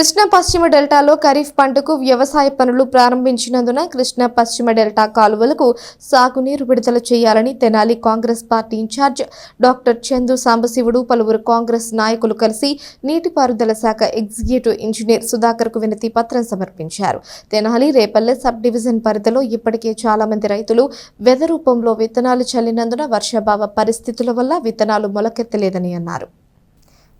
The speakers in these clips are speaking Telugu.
కృష్ణా పశ్చిమ డెల్టాలో ఖరీఫ్ పంటకు వ్యవసాయ పనులు ప్రారంభించినందున కృష్ణా పశ్చిమ డెల్టా కాలువలకు సాగునీరు విడుదల చేయాలని Tenali Congress party in-charge doctor Chandu Sambasivudu పలువురు కాంగ్రెస్ నాయకులు కలిసి నీటిపారుదల శాఖ ఎగ్జిక్యూటివ్ ఇంజనీర్ సుధాకర్కు వినతి పత్రం సమర్పించారు. తెనాలి రేపల్లె సబ్ డివిజన్ పరిధిలో ఇప్పటికే చాలా మంది రైతులు వెద రూపంలో విత్తనాలు చల్లినందున వర్షాభావ పరిస్థితుల వల్ల విత్తనాలు మొలకెత్తలేదని అన్నారు.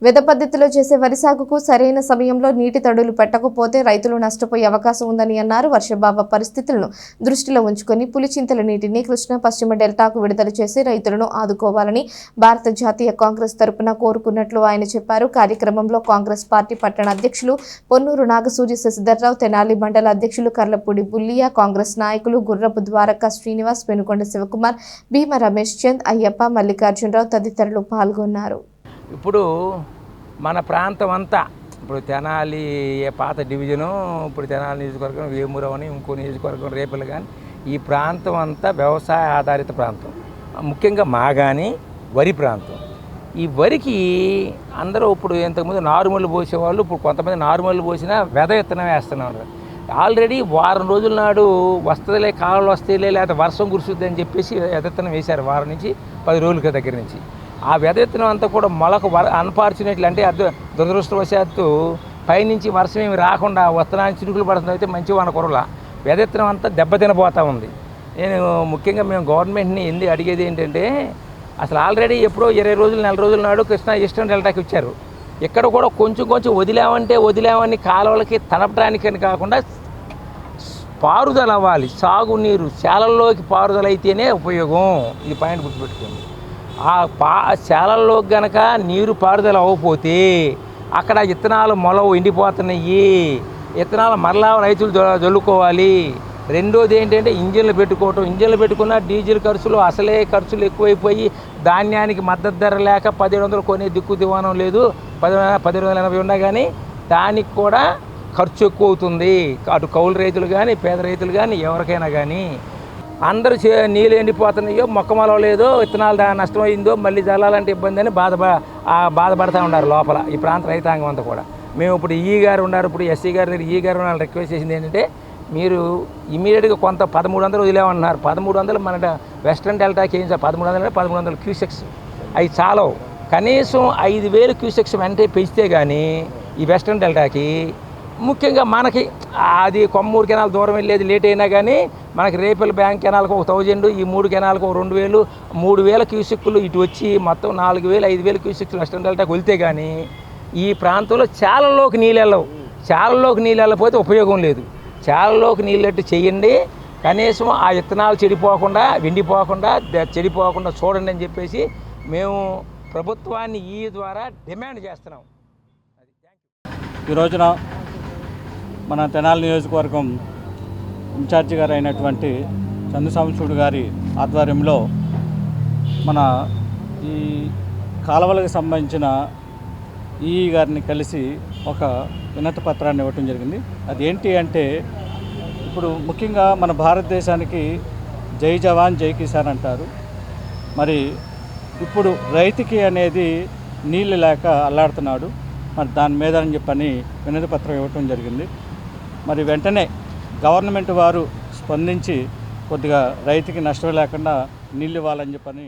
వెద పద్ధతిలో చేసే వరి సాగుకు సరైన సమయంలో నీటి తడులు పెట్టకపోతే రైతులు నష్టపోయే అవకాశం ఉందని అన్నారు. వర్షభావ పరిస్థితులను దృష్టిలో ఉంచుకొని పులిచింతల నీటిని కృష్ణా పశ్చిమ డెల్టాకు విడుదల చేసి రైతులను ఆదుకోవాలని భారత జాతీయ కాంగ్రెస్ తరపున కోరుకున్నట్లు ఆయన చెప్పారు. కార్యక్రమంలో కాంగ్రెస్ పార్టీ పట్టణ అధ్యక్షులు పొన్నూరు నాగసూరి శశిధర్రావు తెనాలి మండల అధ్యక్షులు కర్లపూడి బుల్లియా కాంగ్రెస్ నాయకులు గుర్రపు ద్వారక శ్రీనివాస్ పెనుకొండ శివకుమార్ భీమ రమేష్ చంద్ అయ్యప్ప మల్లికార్జునరావు తదితరులు పాల్గొన్నారు. ఇప్పుడు మన ప్రాంతం అంతా ఇప్పుడు తెనాలి ఏ పాత డివిజను ఇప్పుడు తెనాలి నియోజకవర్గం వేమూరం అని ఇంకో నియోజకవర్గం రేపలు కానీ ఈ ప్రాంతం అంతా వ్యవసాయ ఆధారిత ప్రాంతం. ముఖ్యంగా మాగాని వరి ప్రాంతం. ఈ వరికి అందరూ ఇప్పుడు ఇంతకుముందు నారుమల్లు పోసేవాళ్ళు ఇప్పుడు కొంతమంది నారుమల్లు పోసినా వెద విత్తనం వేస్తున్నారు. ఆల్రెడీ వారం రోజుల నాడు వస్తుందిలే కాలంలో వస్తేలే లేకపోతే వర్షం కురుస్తుంది అని చెప్పేసి విత్తనం వేశారు వారం నుంచి పది రోజుల దగ్గర నుంచి. ఆ వెదెత్తనం అంతా కూడా మొలకు వర అన్ఫార్చునేట్లీ అంటే అద్దు దురదృష్టవశాత్తు పైనుంచి వర్షం ఏమి రాకుండా వస్త్రాన్ని చిరుకులు పడుతుంది అయితే మంచి వాన కురల. వెదెత్తనం అంతా దెబ్బతినబోతా ఉంది. నేను ముఖ్యంగా మేము గవర్నమెంట్ని ఎందు అడిగేది ఏంటంటే అసలు ఆల్రెడీ ఎప్పుడో ఇరవై రోజులు నెల రోజుల నాడు కృష్ణా ఈస్టర్న్ డెల్టాకి ఇచ్చారు ఇక్కడ కూడా కొంచెం కొంచెం వదిలామంటే వదిలామని కాలువలకి తడపడానికని కాకుండా పారుదల అవ్వాలి సాగునీరు శాలల్లోకి పారుదల అయితేనే ఉపయోగం. ఇది పాయింట్ గుర్తుపెట్టుకోండి. ఆ పా శాలల్లో గనక నీరు పారుదల అవ్వకపోతే అక్కడ విత్తనాలు మొలవు ఎండిపోతున్నాయి. విత్తనాలు మరలా రైతులు జల్లుకోవాలి. రెండోది ఏంటంటే ఇంజిన్లు పెట్టుకోవటం. ఇంజిన్లు పెట్టుకున్న డీజిల్ ఖర్చులు అసలే ఖర్చులు ఎక్కువైపోయి ధాన్యానికి మద్దతు ధర లేక పదిహేడు వందలు కొనే దిక్కు దివానం లేదు. పది పదిహేడు వందల ఎనభై ఉన్నా కానీ దానికి కూడా ఖర్చు ఎక్కువ అవుతుంది అటు కౌలు రైతులు కానీ పేద రైతులు కానీ ఎవరికైనా కానీ అందరూ చే నీళ్ళు ఎండిపోతున్నాయో మొక్క మొలవలేదో విత్తనాలు నష్టమైందో మళ్ళీ జల్లాలంటే ఇబ్బంది అని బాధ బాధపడతా ఉన్నారు లోపల ఈ ప్రాంత రైతాంగం అంతా కూడా. మేము ఇప్పుడు ఈ గారు ఉన్నారు ఇప్పుడు ఎస్సీ గారి దగ్గర ఈ గారు ఉన్నారు రిక్వెస్ట్ చేసింది ఏంటంటే మీరు ఇమీడియట్గా కొంత పదమూడు వందలు వదిలేమన్నారు పదమూడు వందలు మన వెస్ట్రన్ డెల్టాకి ఏం సార్ పదమూడు వందలు అంటే పదమూడు వందలు క్యూసెక్స్. అవి చాలవు. కనీసం ఐదు వేలు క్యూసెక్స్ వెంటనే పెంచితే కానీ ఈ వెస్ట్రన్ డెల్టాకి ముఖ్యంగా మనకి అది కొమ్మూరు కెనాల్ దూరం వెళ్ళేది లేట్ అయినా కానీ మనకి రేపల్ బ్యాంక్ కెనాల్కి ఒక థౌజండ్ ఈ మూడు కెనాల్కి ఒక రెండు వేలు మూడు వేల క్యూసిక్లు ఇటు వచ్చి మొత్తం నాలుగు వేలు ఐదు వేల క్యూసిక్లు వెస్టర్న్ డెల్టాకి వెళ్తే కానీ ఈ ప్రాంతంలో చాలలోకి నీళ్ళు వెళ్ళవు. చాలలోకి నీళ్ళు వెళ్ళకపోతే ఉపయోగం లేదు. చాలలోకి నీళ్ళట్టు చేయండి కనీసం ఆ విత్తనాలు చెడిపోకుండా వెండిపోకుండా చెడిపోకుండా చూడండి అని చెప్పేసి మేము ప్రభుత్వాన్ని ఈ ద్వారా డిమాండ్ చేస్తున్నాం. ఈ రోజున మన తెనాలి నియోజకవర్గం ఇన్ఛార్జి గారు అయినటువంటి చంద్రసాంశుడు గారి ఆధ్వర్యంలో మన ఈ కాలువలకు సంబంధించిన ఈ గారిని కలిసి ఒక వినతి పత్రాన్ని ఇవ్వటం జరిగింది. అదేంటి అంటే ఇప్పుడు ముఖ్యంగా మన భారతదేశానికి జై జవాన్ జై కిసాన్ అంటారు. మరి ఇప్పుడు రైతుకి అనేది నీళ్ళు లేక అల్లాడుతున్నాడు. మరి దాని మీద అని చెప్పని వినతి పత్రం ఇవ్వటం జరిగింది. మరి వెంటనే గవర్నమెంట్ వారు స్పందించి కొద్దిగా రైతుకి నష్టం లేకుండా నీళ్ళు ఇవ్వాలని చెప్పని